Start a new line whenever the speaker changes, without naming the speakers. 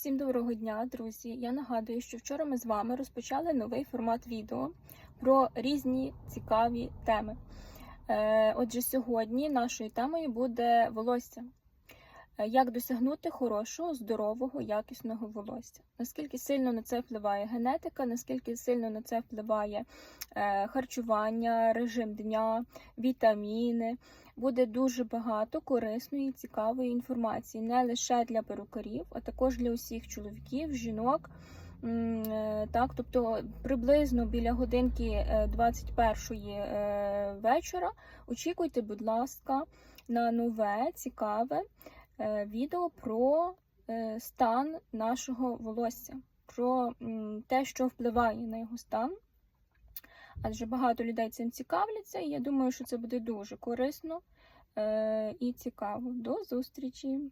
Всім доброго дня, друзі! Я нагадую, що вчора ми з вами розпочали новий формат відео про різні цікаві теми. Е, Отже, сьогодні нашою темою буде волосся. Е, Як досягнути хорошого, здорового, якісного волосся? Наскільки сильно на це впливає генетика, наскільки сильно на це впливає е, харчування, режим дня, вітаміни. Буде дуже багато корисної, цікавої інформації не лише для перукарів, а також для усіх чоловіків, жінок. Е, Так, тобто приблизно біля годинки е, 21 е, вечора очікуйте, будь ласка, на нове цікаве відео про е, стан нашого волосся, про те, що впливає на його стан. Адже багато людей цим цікавляться, і я думаю, що це буде дуже корисно е, і цікаво. До зустрічі!